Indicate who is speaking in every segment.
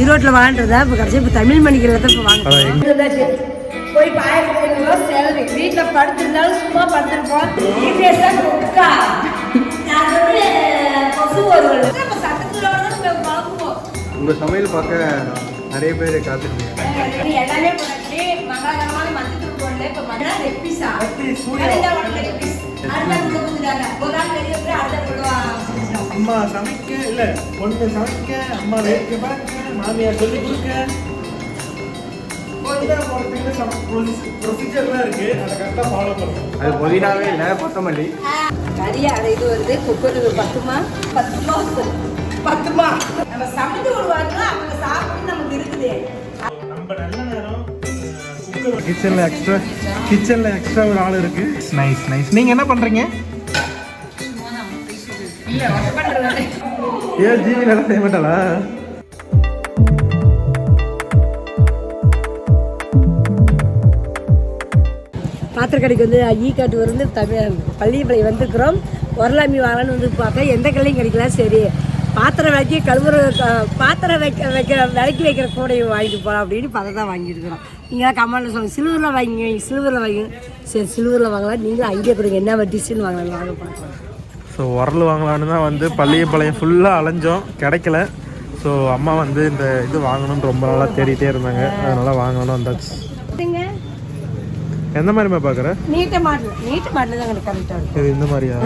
Speaker 1: ஈரோட்டில் வாங்கிட்டதா இப்போ கடைசி இப்போ தமிழ் மணிக்கிறத தான் இப்போ வாங்க. போய் ஆயிரத்தி ஐநூறுரூவா சேலரி. வீட்டில் படுத்திருந்தாலும் சும்மா படுத்திருப்போம். இபிஎஸ் தான் நான் வந்து கொசு நம்ம
Speaker 2: உங்க சமையல் பார்க்க நிறைய பேர் காத்துருக்கீங்க
Speaker 1: எல்லாமே பண்ணி மங்களகரமான மஞ்சள் போடல. இப்போ மகளா லெக் பீஸா.
Speaker 3: அம்மா சமைக்க இல்ல பொண்ணு சமைக்க அம்மா வேடிக்கை பார்க்க மாமியார் சொல்லி கொடுக்க. அதை
Speaker 2: புதினாவே இல்லை கொத்தமல்லி.
Speaker 1: கறி அரை இது வருது குக்கர் பத்துமா? பத்துமா? பத்துமா? நம்ம சமைச்சு விடுவாங்க அவங்க சாப்பிட்டு நமக்கு இருக்குது.
Speaker 3: நம்ம நல்ல நேரம்
Speaker 2: கிச்சன்ல எக்ஸ்ட்ரா கிச்சன்ல எக்ஸ்ட்ரா ஒரு ஆள் இருக்கு. நைஸ் நைஸ் நீங்க என்ன பண்றீங்க? ஏ ஜீவி நல்லா செய்ய மாட்டாளா?
Speaker 1: பாத்திர கடைக்கு வந்து ஈ காட்டு வந்து தமிழ் பள்ளிப்பளை வந்திருக்கிறோம் வரலாமி வாங்கலாம்னு வந்து பார்த்தா எந்த கல்லையும் கிடைக்கல சரி. பாத்திரம் வைக்க கழுவுற பாத்திரம் வைக்க வைக்கிற விலைக்கு வைக்கிற கூடையை வாங்கிட்டு போகலாம் அப்படின்னு பதை தான் வாங்கியிருக்கிறோம் நீங்களாம் கமெண்ட்டில் சொல்லுங்கள் சில்வரில் வாங்கி சில்வரில் வாங்கி. சரி சில்வரில் வாங்கலாம். நீங்களும் ஐடியா கொடுங்க என்ன டிஷ்ஷுன்னு வாங்கலாம் வாங்க பார்க்கலாம்
Speaker 2: ஸோ உரல் வாங்கலான்னு தான் வந்து பள்ளியப்பாளையம் ஃபுல்லாக அலைஞ்சோம். கிடைக்கல. ஸோ அம்மா வந்து இந்த இது வாங்கணும்னு ரொம்ப நாளாக தேடிட்டே இருந்தாங்க. அதனால வாங்கணும்னு வந்தாச்சு. எந்த மாதிரிமா பார்க்குற
Speaker 1: நீட்ட மாடல். நீட்ட மாடல் தான் எனக்கு கரெக்டாக இருக்கும்.
Speaker 2: இது இந்த மாதிரியா?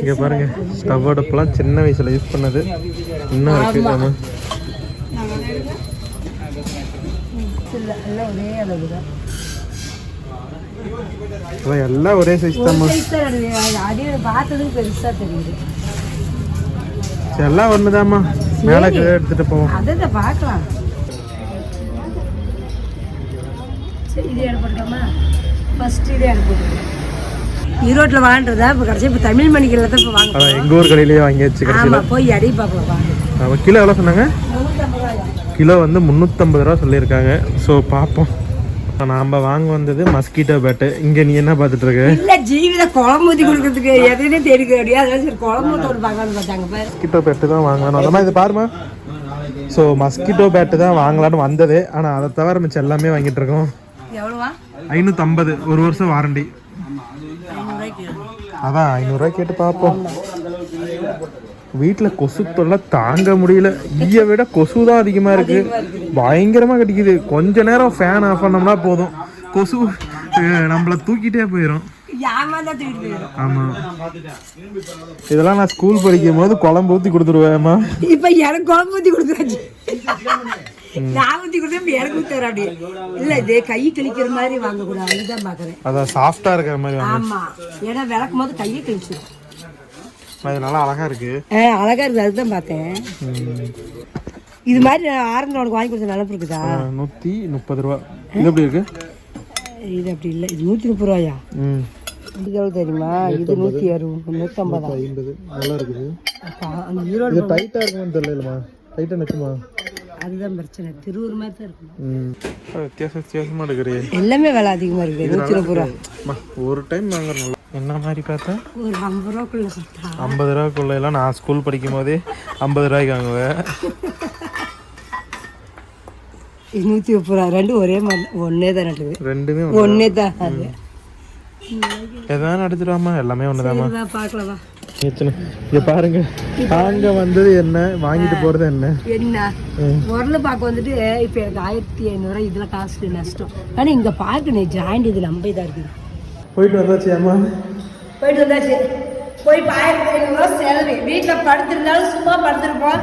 Speaker 2: இங்கே பாருங்க ஸ்டவ் அடுப்புலாம் சின்ன வயசில் யூஸ் பண்ணது. இன்னும் இருக்கு ஆமாம்
Speaker 1: இல்லை எல்லாம் ஒரே
Speaker 2: சைஸ் தான்
Speaker 1: இருக்குது.
Speaker 2: எல்லாம் ஒண்ணுதாம்மா. மேலே கீழே எடுத்துட்டு போவோம்.
Speaker 1: அதை பார்க்கலாம் இது எடுப்பட்டுக்காமா ஃபர்ஸ்ட் இதே எடுப்பட்டு ஈரோட்டில் வாங்கிட்டதா இப்போ கடைசி இப்போ தமிழ் மணிக்கில் தான் இப்போ வாங்க
Speaker 2: எங்கள் ஊர் கடையிலேயே வாங்கியாச்சு
Speaker 1: ஆமாம் போய் அடி பார்க்கலாம் வாங்க.
Speaker 2: கிலோ எவ்வளோ சொன்னாங்க? கிலோ வந்து முந்நூற்றம்பது ரூபா சொல்லியிருக்காங்க. ஸோ பார்ப்போம் நாம் வாங்க வந்தது மஸ்கிட்டோ பேட்டு. இங்கே நீ என்ன பார்த்துட்டு இருக்க?
Speaker 1: இல்லை ஜீவித குழம்பு ஊற்றி கொடுக்கறதுக்கு முடியாது அதனால சரி குழம்பு ஊற்றி பார்க்கலாம்னு பார்த்தாங்க பாரு.
Speaker 2: மஸ்கிட்டோ பேட்டு தான் வாங்கணும். அதமாக இது பாருமா ஸோ மஸ்கிட்டோ பேட்டு தான் வாங்கலான்னு வந்தது. ஆனால் அதை தவிர மிச்சம் எல்லாமே வாங்கிட்டு இருக்கோம்.
Speaker 1: எவ்வளோவா?
Speaker 2: ஐநூற்றம்பது ஒரு வருஷம் வாரண்டி. அதான் ஐநூறுரூவா கேட்டு பார்ப்போம். வீட்டில் கொசு தொல்லை தாங்க முடியல. ஈய விட கொசு தான் அதிகமாக இருக்கு. பயங்கரமாக கடிக்குது. கொஞ்ச நேரம் ஃபேன் ஆஃப் பண்ணோம்னா போதும். கொசு நம்மள தூக்கிட்டே போயிடும் ஆமாம் இதெல்லாம் நான் ஸ்கூல் படிக்கும் போது குழம்பு ஊற்றி கொடுத்துருவேம்மா.
Speaker 1: இப்ப எனக்கு குழம்பு ஊத்தி கொடுக்குறாச்சு. நான் ஊத்தி கொடுத்தா எனக்கு ஊத்துற அப்படி இல்ல இது கை கிழிக்கிற மாதிரி வாங்க கூடாது அதுதான் பாக்குறேன்
Speaker 2: அதான் சாஃப்டாக இருக்கிற மாதிரி வாங்க
Speaker 1: ஆமா. ஏன்னா விளக்கும் போது கையை கிழிச்சிடும்
Speaker 2: அது நல்லா அழகா இருக்கு.
Speaker 1: அழகா இருக்குது அதுதான் பார்த்தேன். இது மாதிரி ஆரம்பத்தில் உனக்கு வாங்கி கொடுத்த நினப்பு இருக்குதா
Speaker 2: நூற்றி முப்பது ரூபா. இது எப்படி இருக்கு?
Speaker 1: இது அப்படி இல்லை. இது நூற்றி முப்பது ரூபாயா?
Speaker 2: ம்.
Speaker 1: இது எவ்வளோ தெரியுமா? இது நூற்றி அறுபது நூற்றம்பதா
Speaker 2: ஐம்பது. நல்லா இருக்குது.
Speaker 1: அந்த ஈரோடு
Speaker 2: இது டைட்டாக இருக்குமான்னு தெரியலமா டைட்டாக நிற்குமா
Speaker 1: அதுதான் பிரச்சனை. திருவூர் மாதிரி தான் இருக்கும்
Speaker 2: வித்தியாசம் வித்தியாசமாக எடுக்கிறே
Speaker 1: எல்லாமே விலை அதிகமாக இருக்குது நூற்றி முப்பது ரூபா.
Speaker 2: அம்மா, ஒரு டைம் வாங்குறோம் என்ன மாதிரி பார்த்தா?
Speaker 1: ஒரு ஐம்பது ரூபாக்குள்ள
Speaker 2: ஐம்பது ரூபாக்குள்ள எல்லாம் நான் ஸ்கூல் படிக்கும் போதே ஐம்பது ரூபாய்க்கு வாங்குவேன்.
Speaker 1: இது நூற்றி முப்பது ரூபா. ரெண்டும் ஒரே மாதிரி ஒன்றே தான் நட்டுது
Speaker 2: ரெண்டுமே
Speaker 1: ஒன்றே தான். அது
Speaker 2: எதாவது எடுத்துடாமா எல்லாமே ஒண்ணுதாம்மா.
Speaker 1: இதுதான் பார்க்கலவா
Speaker 2: இங்க பாருங்க. நாங்க வந்தது என்ன? வாங்கிட்டு போறது என்ன?
Speaker 1: என்ன? உரல் பார்க்க வந்துட்டு இப்போ எனக்கு ஆயிரத்தி ஐநூறுரூவா இதில் காசு நஷ்டம். ஆனால் இங்கே பார்க்கணும் ஜாயிண்ட் இது நம்ம இதாக இருக்குது.
Speaker 2: போயிட்டு வந்தாச்சு அம்மா.
Speaker 1: போயிட்டு வந்தாச்சு. போய் இப்போ ஆயிரத்தி ஐநூறுரூவா சேலரி. வீட்டில் படுத்திருந்தாலும் சும்மா படுத்திருப்போம்.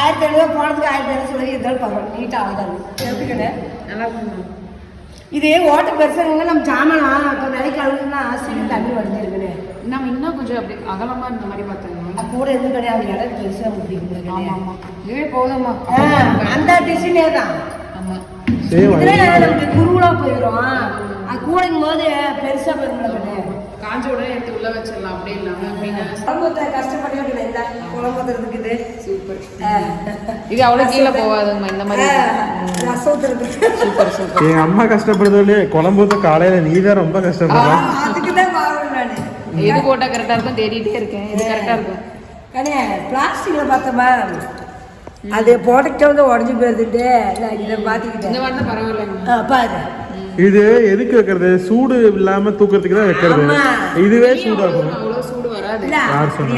Speaker 1: ஆயிரத்தி ஐநூறுரூவா போனதுக்கு ஆயிரத்தி ஐநூறு சொல்லி இருந்தாலும் பரவாயில்ல. நீட்டாக எப்படிக்கண்ணே நல்லா இதே ஓட்ட பெருசாங்க நம்ம ஜாமான் விலைக்கு அழுகுனா சீக்கிரம் தண்ணி வந்து இருக்குண்ணே
Speaker 4: நம்ம இன்னும் கொஞ்சம் அப்படி அகலமா இருந்த மாதிரி பார்த்தோம்னா
Speaker 1: கூட எதுவும் கிடையாது. இடம் பெருசாக முடியும்
Speaker 4: ஆமா ஆமா. இதுவே போதும்மா
Speaker 1: அந்த டிசைனே தான்.
Speaker 4: ஆமா.
Speaker 2: சரி
Speaker 1: இதுல நமக்கு குருவலா போயிடும் அது கூடைக்கும் போது பெருசா போயிடும்
Speaker 4: காஞ்ச உடனே எடுத்து உள்ள வச்சிடலாம். அப்படியே இல்லாம அப்படின்னு
Speaker 1: குழம்புத்த கஷ்டப்பட்டு இந்த குழம்பு இருக்குது
Speaker 4: சூப்பர். இது அவ்வளவு கீழே போகாதுங்கம்மா. இந்த மாதிரி சூப்பர் சூப்பர்.
Speaker 2: எங்க அம்மா கஷ்டப்படுறதுல குழம்பு காலையில நீ தான் ரொம்ப கஷ்டப்படுற.
Speaker 1: அதுக்கு தான் நான்.
Speaker 4: எது போட்டா கரெக்டா இருக்கும் தேடிட்டே இருக்கேன். இது கரெக்டா இருக்கும்.
Speaker 1: கண்ணே பிளாஸ்டிக்கில் பார்த்தோமா அது ப்ராடக்டை வந்து உடஞ்சி போயிருந்துட்டு நான் இதை
Speaker 4: இந்த
Speaker 1: மாற்றிக்கிட்டேன்
Speaker 4: மாதிரி தான் பரவாயில்லைங்க
Speaker 1: ஆ பாரு.
Speaker 2: இது எதுக்கு வைக்கிறது? சூடு இல்லாம தூக்கிறதுக்கு தான் வைக்கிறது. இதுவே சூடாகும்.
Speaker 4: அவ்வளோ சூடு வராது.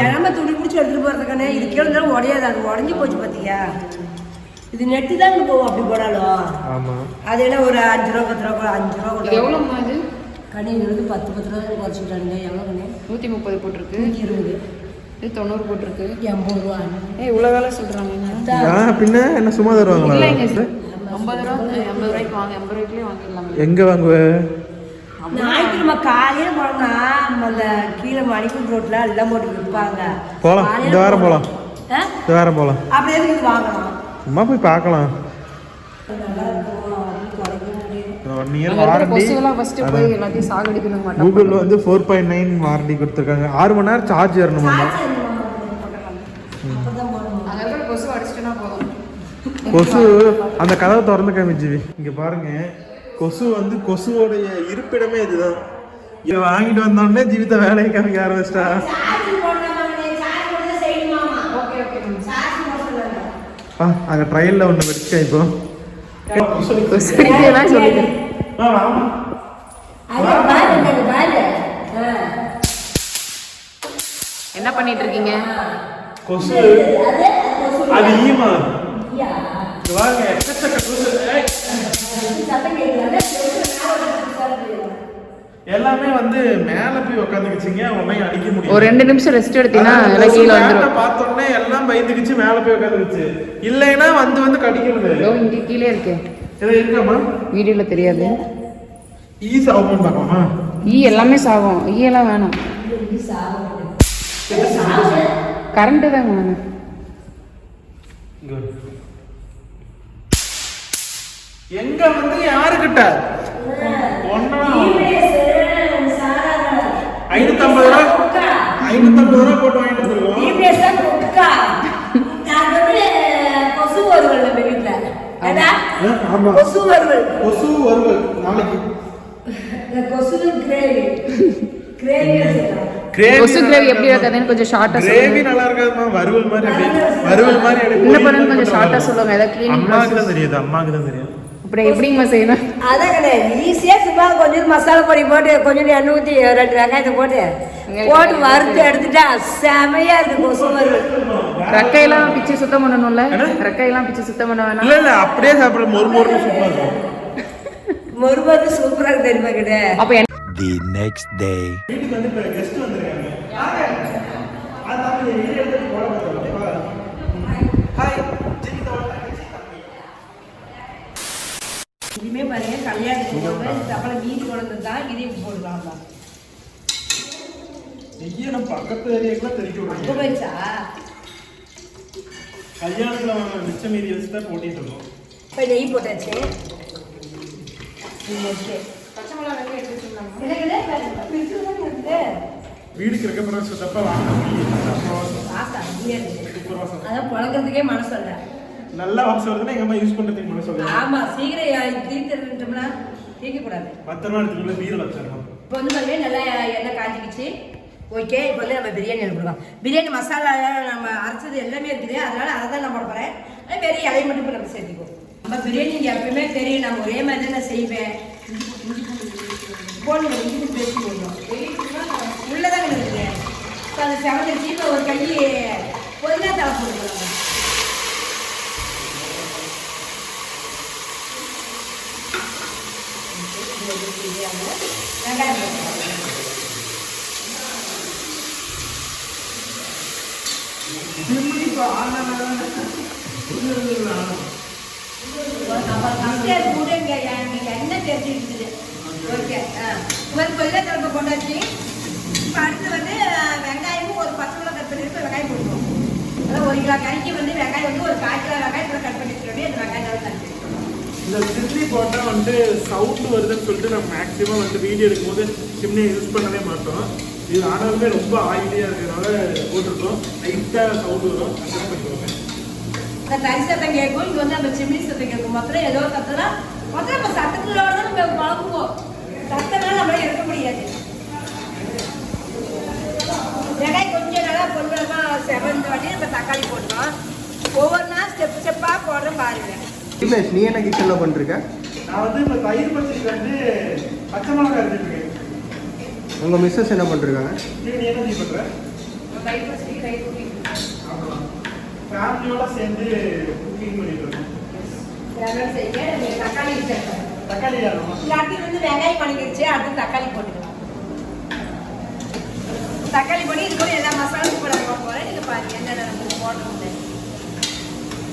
Speaker 1: இளம துணி பிடிச்சி எடுத்துட்டு போறதுக்கானே இது கீழே உடையாது. அது உடஞ்சி போச்சு பாத்தியா? இது நெட்டு தான் போகும் அப்படி போனாலும்.
Speaker 2: ஆமா.
Speaker 1: அது என்ன ஒரு அஞ்சு ரூபா பத்து ரூபா அஞ்சு ரூபா
Speaker 4: இது
Speaker 1: கூட
Speaker 4: எவ்வளோம்மா இது
Speaker 1: கண்ணி இது வந்து பத்து பத்து ரூபா குறைச்சிட்டாங்க எவ்வளோ கண்ணி
Speaker 4: நூற்றி முப்பது போட்டிருக்கு.
Speaker 1: நூற்றி இருபது.
Speaker 4: இது தொண்ணூறு போட்டிருக்கு.
Speaker 1: எண்பது ரூபா.
Speaker 4: ஏ இவ்வளோ வேலை சொல்கிறாங்க
Speaker 2: பின்ன என்ன சும்மா தருவாங்களா
Speaker 4: ஐம்பது ரூபா ஐம்பது ரூபாய்க்கு வாங்க எண்பது ரூபாய்க்குள்ளே வாங்கிடலாங்க
Speaker 2: எங்க வாங்குவ?
Speaker 1: ஞாயிற்றுக்கிழமை காலையில போனோம்னா அந்த கீழே மணிக்கூர் ரோட்ல எல்லாம் போட்டு விற்பாங்க
Speaker 2: போலாம்.
Speaker 1: காலையில
Speaker 2: இந்த வாரம்.
Speaker 1: ஆ?
Speaker 2: இந்த வாரம் போலாம்.
Speaker 1: அப்படி எதுக்கு
Speaker 2: சும்மா போய் பார்க்கலாம்
Speaker 1: நல்லா இருக்கும் அப்படின்னு குறைக்க முடியும்
Speaker 2: ஒன் இயர் வாரண்டி கூகுளில் வந்து ஃபோர் பாயிண்ட் நைன் வாரண்டி கொடுத்துருக்காங்க. ஆறு மணி நேரம் சார்ஜ் ஏறணுமா?
Speaker 4: கொசு
Speaker 2: அந்த கதவை திறந்து காமிச்சு இங்க பாருங்க. கொசு வந்து கொசுவோடைய இருப்பிடமே இதுதான். இதை வாங்கிட்டு வந்தோடனே ஜீவித வேலையை காமிக்க ஆரம்பிச்சிட்டா. அங்கே ட்ரையலில் ஒன்று வச்சுட்டேன் இப்போ.
Speaker 4: என்ன பண்ணிட்டு இருக்கீங்க
Speaker 2: கொசு.
Speaker 1: அது
Speaker 2: ஈமா. பாருங்க எக்கச்சக்க கொசு. எல்லாமே வந்து மேல போய் உட்காந்துக்கிச்சிங்க உன்னையும் அடிக்க முடியும்
Speaker 4: ஒரு ரெண்டு நிமிஷம் ரெஸ்ட் எடுத்தீங்கன்னா எல்லாம் கீழே
Speaker 2: பேட்டை
Speaker 4: வந்துடும்
Speaker 2: பார்த்தோன்னே எல்லாம் பயந்துக்கிச்சு மேல போய் உட்காந்துக்கிச்சு. இல்லைன்னா வந்து வந்து கடிக்கிறது.
Speaker 4: இங்கே கீழே இருக்கு
Speaker 2: ஏதோ இருக்காமா
Speaker 4: வீடியோவில் தெரியாது.
Speaker 2: ஈ சாகுமான்னு பார்க்கலாமா
Speaker 4: ஈ எல்லாமே சாகும். ஈ எல்லாம் வேணாம். கரண்ட்டு தாங்க வேணும்.
Speaker 2: எங்க வந்து யாருக்கிட்ட? ஒன்னா. ஐநூத்தம்பது ரூபா. ஐநூத்தம்பது ரூபா போட்டு வாங்கிட்டு வந்துருக்கோம்
Speaker 1: டிபிஎஸ் தான் குக்கா நான் வந்து கொசு நம்ம வீட்டுல
Speaker 2: ஆமா.
Speaker 1: கொசு வருவல்
Speaker 2: கொசு வருவல் நாளைக்கு.
Speaker 1: இந்த கொசு கிரேவி. கிரேவி செய்யலாம்
Speaker 4: கொசு கிரேவி எப்படி வைக்காதுன்னு கொஞ்சம் ஷார்ட்டாக
Speaker 2: கிரேவி
Speaker 4: சொல்லுங்க.
Speaker 2: நல்லா இருக்காதுமா வறுவல் மாதிரி அப்படியே வறுவல் மாதிரி அப்படியே
Speaker 4: என்ன
Speaker 2: பொரியல்
Speaker 4: பண்ணணும் கொஞ்சம்
Speaker 2: வரும்.
Speaker 4: சொல்லுங்க. ஏதாவது கிளீனிங்
Speaker 2: அம்மாவுக்கு தான் தெரியுது. அம்மாவுக்கு தான் தெரியும்
Speaker 4: அப்படி எப்படிங்கம்மா செய்யணும்?
Speaker 1: அதான் கிடையாது ஈஸியா சும்மா கொஞ்சம் மசாலா பொடி போட்டு கொஞ்சம் எண்ணெய் ஊற்றி ரெண்டு வெங்காயத்தை போட்டு போட்டு வறுத்து எடுத்துட்டா செமையா இருக்கு. கொசு வருவல்
Speaker 4: ரெக்கையெல்லாம் பிச்சு சுத்தம் பண்ணணும்ல? ரெக்கையெல்லாம் பிச்சு சுத்தம் பண்ண வேணாம்.
Speaker 2: இல்ல இல்ல அப்படியே சாப்பிட மொறு மொறுன்னு சூப்பரா இருக்கும்.
Speaker 1: மொறுபது சூப்பரா இருக்கு தெரியுமா கிட்ட?
Speaker 4: அப்போ என்ன?
Speaker 5: The next day.
Speaker 3: வீட்டுக்கு வந்து இப்போ கெஸ்ட் வந்திருக்காங்க. அதான் வீடியோ எடுத்து போட பார்த்தோம் ஹாய் ஜெயிதா
Speaker 1: இனிமே பாருங்க கல்யாணத்துக்கு போகும்போது அப்புறம் மீன் குழந்தை தான் இதையும் போடலாம் தான்
Speaker 3: நெய்யை நம்ம பக்கத்து ஏரியாக்குலாம் தெரிவிக்க விடுறோம்
Speaker 1: போயிடுச்சா?
Speaker 3: கல்யாணத்தில் வாங்க மிச்ச மீதி வச்சு தான் போட்டிட்டு இருக்கோம்.
Speaker 1: இப்போ நெய் போட்டாச்சு.
Speaker 3: வீடுக்கு இருக்க பிறகு சுத்தப்ப வாங்க.
Speaker 1: அதான் புழங்கிறதுக்கே மனசு இல்லை
Speaker 3: நல்லா வாசம் வருதுன்னா எங்க அம்மா யூஸ் பண்றதுக்கு மனசு சொல்லுங்க
Speaker 1: ஆமா சீக்கிரம் தீர்த்துட்டோம்னா தீர்க்கக்கூடாது.
Speaker 3: பத்திரமா எடுத்துக்குள்ள பீரல் வச்சிடணும்
Speaker 1: இப்போ வந்து நல்லா எண்ணெய் காஞ்சிக்கிச்சு. ஓகே இப்போ வந்து நம்ம பிரியாணி எடுத்துருக்கோம் பிரியாணி மசாலா நம்ம அரைச்சது எல்லாமே இருக்குது. அதனால அதை தான் நான் போட போகிறேன் வெறும் இலையை மட்டும் இப்போ நம்ம சேர்த்துக்குவோம். நம்ம பிரியாணி இங்கே எப்பயுமே தெரியும் நம்ம ஒரே மாதிரி தான் நான் செய்வேன். போடணும் இஞ்சி பேசி பேஸ்ட் உள்ளே உள்ளதான் இருக்குது. இப்போ அது செவந்துருச்சு. இப்போ ஒரு கை பொதுனா தலை போட்டுக்கலாம். வெங்காயம் போட்டுக்கலாம். அப்புறம் கம்மியாக கூட இங்கே எனக்கு எண்ணெய் தெரிஞ்சு இருக்குது ஓகே ஒரு கொல்லை கிழங்கு கொண்டாச்சு இப்போ அடுத்து வந்து வெங்காயமும் ஒரு பச்சை மிளகா கட் பண்ணிட்டு வெங்காயம் போட்டுருவோம் அதான் ஒரு கிலோ கறிக்கு வந்து வெங்காயம் வந்து ஒரு கால் கிலோ வெங்காயத்தில் கட் பண்ணி வச்சுருவோம் அந்த வெங்காயம் நல்லா
Speaker 3: இந்த சில்லி போட்டால் வந்து சவுண்ட் வருதுன்னு சொல்லிட்டு நம்ம மேக்ஸிமம் வந்து வீடியோ எடுக்கும்போது சிம்னியை யூஸ் பண்ணவே மாட்டோம் இது ஆனாலுமே ரொம்ப ஆயிலியாக இருக்கிறதுனால போட்டிருக்கோம். லைட்டாக சவுண்ட் வரும். அட்ஜஸ்ட் பண்ணிக்கோங்க
Speaker 1: அந்த தனி சத்தம் கேட்கும் இங்கே வந்து அந்த சிம்னி சத்தம் கேட்கும். மொத்தம் ஏதோ சத்தம்னா மொத்தம் நம்ம சத்தங்களோட தான் நம்ம பழகுவோம். சத்தம்னா நம்மளால இருக்க முடியாது. வெங்காயம் கொஞ்சம் நல்லா பொருளாக செவந்த வாட்டி நம்ம தக்காளி போடுறோம் ஒவ்வொரு நாள் ஸ்டெப் ஸ்டெப்பாக போடுறோம் பாருங்க.
Speaker 5: தினேஷ் நீ என்ன கிச்சனில் பண்ணிருக்க?
Speaker 2: நான் வந்து இப்போ தயிர் பச்சடிக்கு வந்து பச்சை மிளகாய் எடுத்துருக்கேன்
Speaker 5: உங்கள் மிஸ்ஸஸ் என்ன பண்ணிருக்காங்க.
Speaker 2: ஃபேமிலியோட சேர்ந்து குக்கிங் பண்ணிட்டு இருக்கோம்.
Speaker 1: தக்காளி சேர்க்கணும்
Speaker 2: தக்காளி
Speaker 1: இல்லாட்டி வந்து வெங்காயம் பண்ணிக்கிடுச்சு அடுத்து தக்காளி போட்டுக்கலாம். தக்காளி போட்டு இது கூட எல்லா மசாலும் கூட போட போகிறேன் நீங்கள் பாருங்க என்னென்ன நம்ம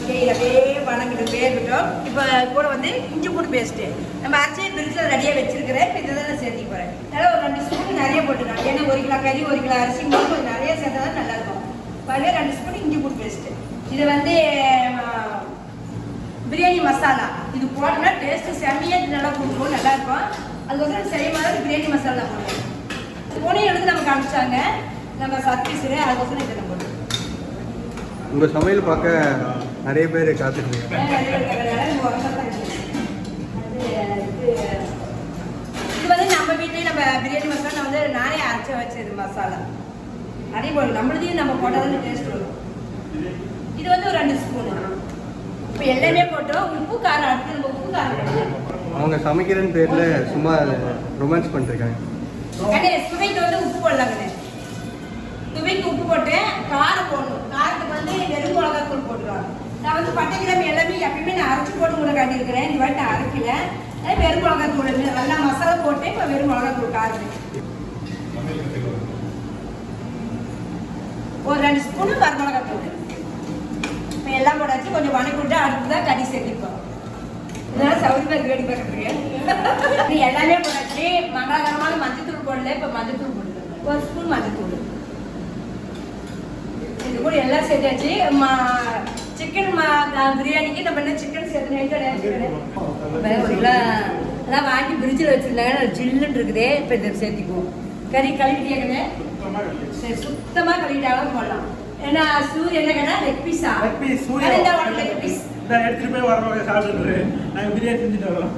Speaker 1: போடணும்னு ஓகே இது அப்படியே வணங்கிட்டு வேகட்டும் இப்போ கூட வந்து இஞ்சி பூண்டு பேஸ்ட்டு நம்ம அரைச்சி பிரிட்ஜில் ரெடியாக வச்சிருக்கிறேன் இப்போ இதை தான் நான் சேர்த்திக்க போகிறேன் நல்லா ஒரு ரெண்டு ஸ்பூன் நிறைய போட்டுக்கலாம். ஏன்னா ஒரு கிலோ கறி ஒரு கிலோ அரிசி போது கொஞ்சம் நிறைய சேர்த்தா தான் நல்லாயிருக்கும். பாருங்க ரெண்டு ஸ்பூன் இஞ்சி பூண்டு பேஸ்ட்டு இது வந்து பிரியாணி மசாலா. இது போட்டோம்னா டேஸ்ட்டு செம்மையாக நல்லா கொடுக்கும் நல்லா இருக்கும் அதுக்கப்புறம் செய்ய பிரியாணி மசாலா போடுவோம். போனையும் எடுத்து நமக்கு அனுப்பிச்சாங்க நம்ம சர்வீஸில் அதுக்கப்புறம் இதை நம்ம
Speaker 5: உங்கள் சமையல் பார்க்க நிறைய பேர்.
Speaker 1: அது இது வந்து நம்ம வீட்லயே நம்ம பிரியாணி மசாலா வந்து நானே அரைச்சி வச்சது மசாலா. நிறைய போடும் நம்மளதையும் நம்ம போட்டால் டேஸ்ட் வரும். இது வந்து ஒரு ரெண்டு ஸ்பூன் இப்போ எல்லாமே போட்டோம் உப்பு காரம் அடுத்து நம்ம உப்பு காரம்
Speaker 5: அவங்க சமைக்கிறேன்னு பேரில் சும்மா ரொமான்ஸ் பண்ணிருக்காங்க
Speaker 1: சுவைக்கு வந்து உப்பு போடலாங்கண்ணே சுவைக்கு உப்பு போட்டு காரம் போடணும். காரத்துக்கு வந்து வெறும் மிளகாத்தூள் போட்டுருவாங்க. நான் வந்து பட்டை கிழமை எல்லாமே எப்பயுமே நான் அரைச்சி போட்டு உங்களை காட்டியிருக்கிறேன். இந்த வாட்டி நான் அரைக்கல. வெறும் வெறும் மிளகாத்தூள் நல்லா மசாலா போட்டு இப்போ வெறும் மிளகாத்தூள் காரத்துக்கு ஒரு ரெண்டு ஸ்பூனு வரமிளகாத்தூள் இப்போ எல்லாம் போடாச்சு கொஞ்சம் வணக்கி விட்டு அடுத்து தான் கடி சேர்த்துப்போம். இதெல்லாம் சவுரி பேர் வேடி பார்க்குறீங்க எல்லாமே போடாச்சு மங்களகரமான மஞ்சத்தூள் போடல. இப்போ மஞ்சத்தூள் போடுது ஒரு ஸ்பூன் மஞ்சத்தூள். இது கூட எல்லாம் சேர்த்தாச்சு. சிக்கன் பிரியாணிக்கு நம்ம என்ன சிக்கன் சேர்த்து ஒரு கிலோ எல்லாம் வாங்கி ஃப்ரிட்ஜில் வச்சுருந்தாங்க. ஜில்லுன்னு இருக்குதே. இப்போ இதை சேர்த்திக்குவோம். கறி
Speaker 2: கழிச்சு
Speaker 1: சரி சுத்தமாக கழுவிட்டாலும் போடலாம். ஏன்னா சூரிய என்ன கேட்டா லெக் பீஸா
Speaker 2: leg piece Surya
Speaker 1: leg piece
Speaker 2: நான் எடுத்துட்டு போய் வரவங்க சாப்பிட்டு நாங்கள் பிரியாணி செஞ்சுட்டு வரோம்.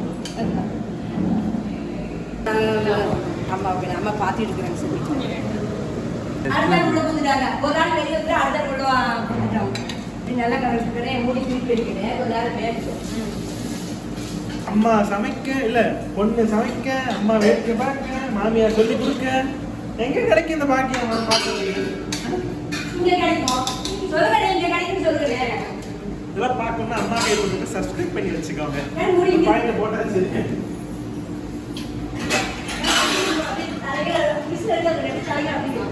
Speaker 1: அம்மா அப்படி அம்மா பார்த்துட்டு இருக்கிறாங்க சொல்லி அடுத்த உள்ள வந்துட்டாங்க ஒரு நாள் வெளியே வந்து அடுத்த உள்ள வந்துட்டாங்க நல்லா கலந்துக்கிறேன் மூடி திருப்பி அடிக்கிறேன் ஒரு நாள்
Speaker 2: அம்மா சமைக்க இல்ல பொண்ணு சமைக்க அம்மா வேடிக்கை பார்க்க மாமியார் சொல்லி கொடுக்க. எங்க கிடைக்கும் இந்த பாக்கியம்?
Speaker 1: இங்க கிடைக்கும்? சொல்லுங்க இங்க கிடைக்கும் சொல்லுங்க
Speaker 2: இதெல்லாம் பார்க்கணும்னா அம்மா கை கொடுத்து சப்ஸ்கிரைப் பண்ணி வச்சுக்கோங்க? பாயிண்ட் போட்டாச்சு.
Speaker 4: நவருங்க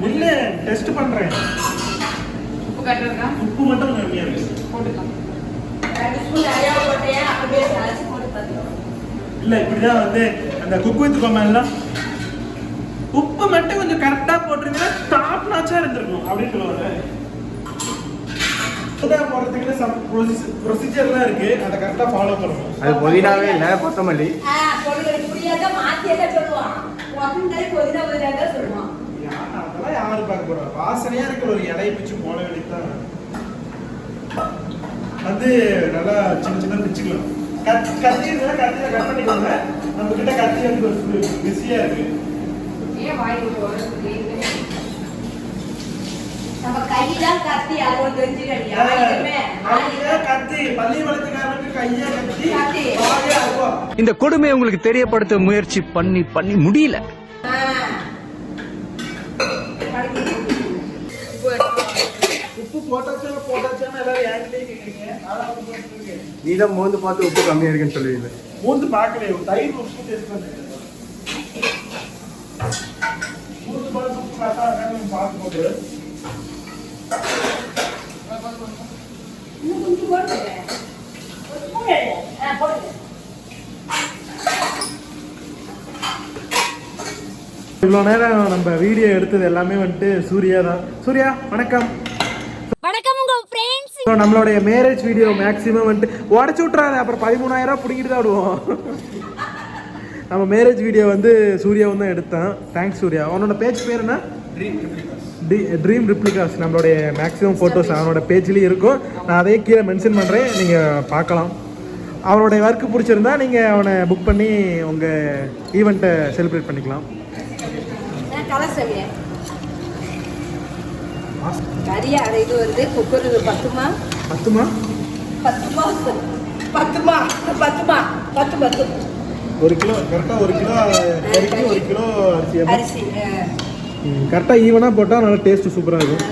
Speaker 2: இல்ல டெஸ்ட் பண்றேன்.
Speaker 4: உப்பு
Speaker 2: உப்பு மட்டும் கம்மியா இருக்கு.
Speaker 4: போட்டுக்கலாம்.
Speaker 2: இல்ல இப்படிதான் வந்து அந்த குக் வித் கோமெல்லாம் உப்பு மட்டும் கொஞ்சம் கரெக்டா போட்டிருந்தா டாப் நாச்சா இருந்திருக்கும் அப்படின்னு சொல்லுவாங்க. போடுறதுக்கு சம் ப்ரொசீஜர்லாம் இருக்கு. அதை கரெக்டா ஃபாலோ பண்ணணும்.
Speaker 5: அது புதினாவே இல்லை கொத்தமல்லி.
Speaker 1: சொல்லுவான்.
Speaker 2: யா- அதெல்லாம் யாரு பார்க்க போறா? வாசனையா இருக்கிற ஒரு இலையை பிச்சு போட வேண்டியதுதான் வந்து நல்லா சின்ன சின்ன பிச்சுக்கலாம். கத் கத்தி இருந்தா கத்தியில கட் பண்ணிக்கோங்க. நம்ம கிட்ட கத்தி வந்து ஒரு பிஸியா இருக்கு.
Speaker 1: நம்ம கைதான் கத்தி அது
Speaker 2: கத்தி பள்ளி வளர்த்துக்காரனுக்கு கையா கத்தி
Speaker 1: கத்தி.
Speaker 6: இந்த கொடுமையை உங்களுக்கு தெரியப்படுத்த முயற்சி பண்ணி பண்ணி முடியல
Speaker 1: ஆ.
Speaker 2: உப்பு போட்டாச்சா போட்டாச்சான்னு எல்லாரும் என்கிட்டயே கேக்குறீங்க நானும் உப்பு போட்டுருக்கேன்.
Speaker 5: நீ தான் மோந்து பார்த்து உப்பு கம்மியாக இருக்குன்னு சொல்லுவீங்க.
Speaker 2: மூந்து பார்க்கலையே தயிர் உப்பு டேஸ்ட் பண்ணு. மூந்து பார்த்து உப்பு பார்த்தா
Speaker 1: இன்னும் கொஞ்சம் போடுங்க. போடுங்க.
Speaker 7: இவ்வளோ நேரம் நம்ம வீடியோ எடுத்தது எல்லாமே வந்துட்டு சூர்யா தான். சூர்யா வணக்கம். ஸோ நம்மளுடைய மேரேஜ் வீடியோ மேக்ஸிமம் வந்துட்டு உடச்சு விட்றாரு அப்புறம் பதிமூணாயிரம் பிடிக்கிட்டு தான் விடுவோம். நம்ம மேரேஜ் வீடியோ வந்து சூர்யாவும் தான் எடுத்தேன். தேங்க்ஸ் சூர்யா. அவனோட பேஜ் பேர் என்ன? ட்ரீம் ரிப்ளிகாஸ் நம்மளுடைய மேக்ஸிமம் ஃபோட்டோஸ் அவனோட பேஜ்லேயும் இருக்கும். நான் அதே கீழே மென்ஷன் பண்ணுறேன் நீங்கள் பார்க்கலாம். அவனுடைய ஒர்க்கு பிடிச்சிருந்தா நீங்கள் அவனை புக் பண்ணி உங்கள் ஈவெண்ட்டை செலிப்ரேட் பண்ணிக்கலாம்.
Speaker 1: அது இது வந்து குக்கர் பத்துமா?
Speaker 2: பத்துமா?
Speaker 1: பத்துமா? பத்துமா? பத்துமா? பத்து பத்து.
Speaker 3: ஒரு கிலோ கரெக்டாக ஒரு கிலோ கறிக்கு ஒரு கிலோ அரிசி
Speaker 2: கரெக்டாக ஈவனாக போட்டால் நல்லா டேஸ்ட் சூப்பராக இருக்கும்.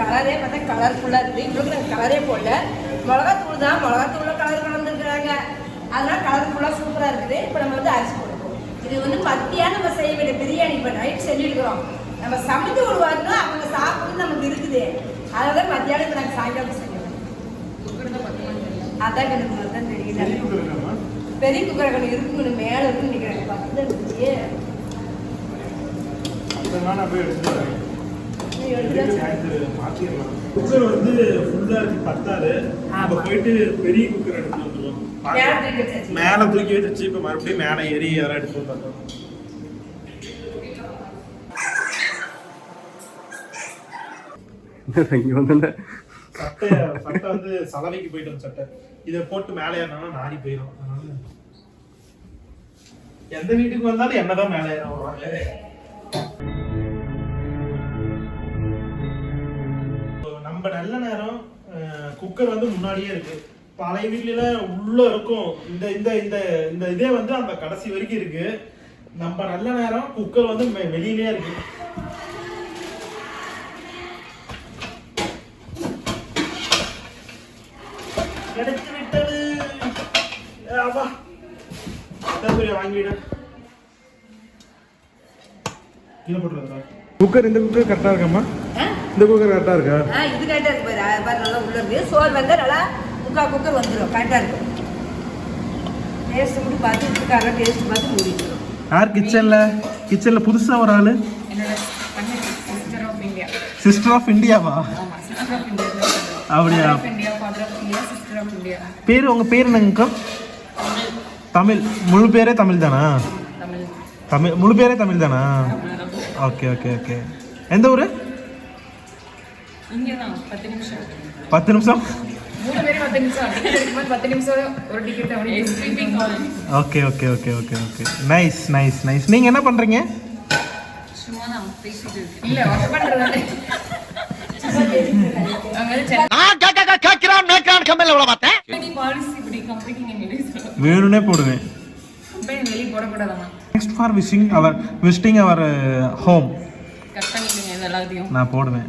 Speaker 1: கலரே பார்த்தா கலர்ஃபுல்லாக இருக்குது இவங்களுக்கு நாங்கள் கலரே போடல. மிளகாத்தூள் தான். மிளகாத்தூளில் கலர் கலந்துருக்குறாங்க. அதனால கலர்ஃபுல்லாக சூப்பராக இருக்குது. இப்போ நம்ம வந்து அரிசி போடுவோம் இது வந்து மத்தியானம் நம்ம செய்ய வேண்டிய பிரியாணி. இப்போ நைட் செஞ்சுருக்கிறோம் நம்ம சமைச்சு வாரம் அவங்க சாப்பிட்டு நமக்கு இருக்குது. அதனால மத்தியானம் இப்போ நாங்கள் சாயங்காலம் செய்யணும் அதான் எனக்கு தான் தெரியல பெரிய குக்கரை கணக்கு இருக்குன்னு மேலே இருக்குன்னு நினைக்கிறேன் பத்து இருந்துச்சு வா.
Speaker 3: மாற்றிடலாம் குக்கர் வந்து ஃபுல்லாக இருக்கு பத்தாது. நம்ம. போயிட்டு பெரிய குக்கர் எடுத்து வந்துடுவோம்
Speaker 1: மேலே தூக்கி
Speaker 3: வச்சு இப்போ மறுபடியும் மேலே ஏறி அதெல்லாம் எடுத்து வந்துடுறோம்
Speaker 5: இங்கே வந்து
Speaker 3: சட்டை சட்டை வந்து சலவைக்கு போயிட்டு சட்டை. இதை போட்டு மேலே ஏறினாலும் நாரி போயிடும் அதனால எந்த வீட்டுக்கு வந்தாலும் என்னதான் மேலே ஏற வருவாங்க. நம்ம நல்ல நேரம் குக்கர் வந்து முன்னாடியே இருக்கு. பழைய வீட்ல உள்ள இருக்கும். இந்த இந்த இந்த இந்த இதே வந்து அந்த கடைசி வரைக்கும் இருக்கு. நம்ம நல்ல நேரம் குக்கர் வந்து வெ- வெளியிலயே இருக்கு. கீழே
Speaker 2: குக்கர் இந்த குக்கர் கரெக்டாக இருக்காம்மா? இந்த குக்கர் கரெக்டாக இருக்கா?
Speaker 1: இது கரெக்டாக இருக்கு பாரு. பாரு நல்லா உள்ள இருக்கு. சோறு வந்து நல்லா முக்கா குக்கர் வந்துடும் கரெக்டாக இருக்கும் டேஸ்ட் மட்டும் பார்த்து உப்புக்கார டேஸ்ட் பார்த்து மூடிடும்
Speaker 2: யார் கிச்சனில் கிச்சனில் புதுசாக ஒரு ஆள்?
Speaker 4: Sister of India
Speaker 2: sister of இந்தியாவா
Speaker 4: ஆமா சிஸ்டர் ஆஃப் இந்தியா
Speaker 2: அப்படியா?
Speaker 4: India father of India sister of India
Speaker 2: பேர் உங்கள் பேர் என்னங்கக்கா? தமிழ் முழு பேரே தமிழ் தானா?
Speaker 4: தமிழ்.
Speaker 2: முழு பேரே தமிழ் தானா? Okay okay okay. எந்த ஊர்?
Speaker 4: பத்து நிமிஷம்.
Speaker 2: Okay okay okay okay okay. Nice nice nice நீங்கள் என்ன பண்ணுறீங்க
Speaker 4: சும்மா
Speaker 2: வேணும்னே போடுவேன். Next for wishing our visiting our home நான் போடுவேன்.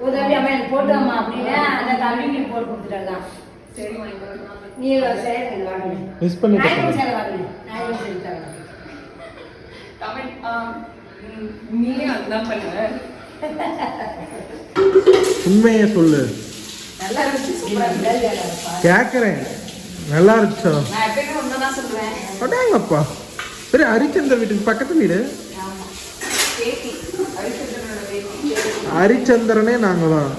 Speaker 1: உதவி அம்மா எனக்கு போட்டு அம்மா அப்படின்னு அந்த தம்பிக்கு போட்டு கொடுத்துட்டாங்க
Speaker 4: சரி
Speaker 1: நீ சரி வாங்க
Speaker 2: மிஸ் பண்ணிட்டு
Speaker 1: நாயகம் சேலை வாங்க நாயகம் சேலை தரேன்.
Speaker 4: தமிழ் ஆ, நீயே அதுதான் பண்ணுவ
Speaker 2: உண்மையை சொல்லு. கேட்குறேன் நல்லா இருந்துச்சோ? அடாங்கப்பா. சரி ஹரிச்சந்திர வீட்டுக்கு பக்கத்து வீடு. ஹரிச்சந்திரனே நாங்கள் தான்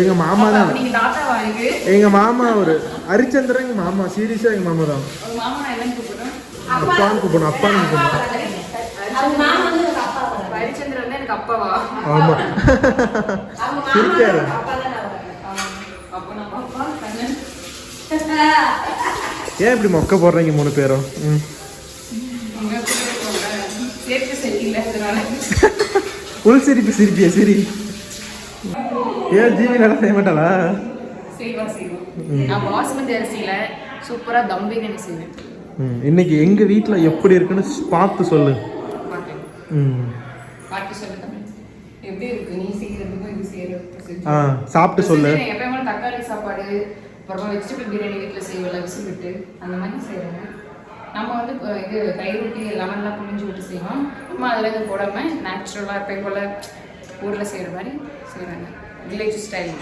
Speaker 2: எங்கள் மாமா தான்.
Speaker 4: நீங்க
Speaker 2: எங்கள் மாமா ஒரு ஹரிச்சந்திரன் எங்கள் மாமா. சீரியஸாக எங்கள் மாமா தான். அப்பான்னு கூப்பிடணும். அப்பான்னு கூப்பிடணும்.
Speaker 1: அப்ப
Speaker 4: நம்ம அப்பா கண்ணன்.
Speaker 2: ஏன் இப்படி மொக்க போடுறீங்க மூணு பேரும்? உள் சிரிப்பு சிரிப்பியா சிரி. ஏன் ஜீவி நல்லா செய்ய மாட்டாளா?
Speaker 4: நான் பாஸ்மதி அரிசியில சூப்பரா தம் பிரியாணி செய்வேன்.
Speaker 2: ம். இன்னைக்கு எங்கள் வீட்டில் எப்படி இருக்குன்னு பார்த்து சொல்லு. ம்.
Speaker 4: பாட்டு சொல்லு தமிழ் எப்படி இருக்கு? நீ செய்யறதுக்கும் இது செய்யறதுக்கும்
Speaker 2: ஆ சாப்பிட்டு சொல்லு.
Speaker 4: எப்பயுமே தக்காளி சாப்பாடு அப்புறமா வெஜிடபிள் பிரியாணி வீட்டில் செய்வோம்ல விசில் விட்டு அந்த மாதிரி செய்கிறோங்க நம்ம வந்து இது தயிர் ஊற்றி லெமன்லாம் புழிஞ்சு விட்டு செய்வோம். நம்ம அதில் இது போடாமல் நேச்சுரலாக எப்பயும் போல் ஊரில் செய்கிற மாதிரி செய்கிறாங்க வில்லேஜ் ஸ்டைல்.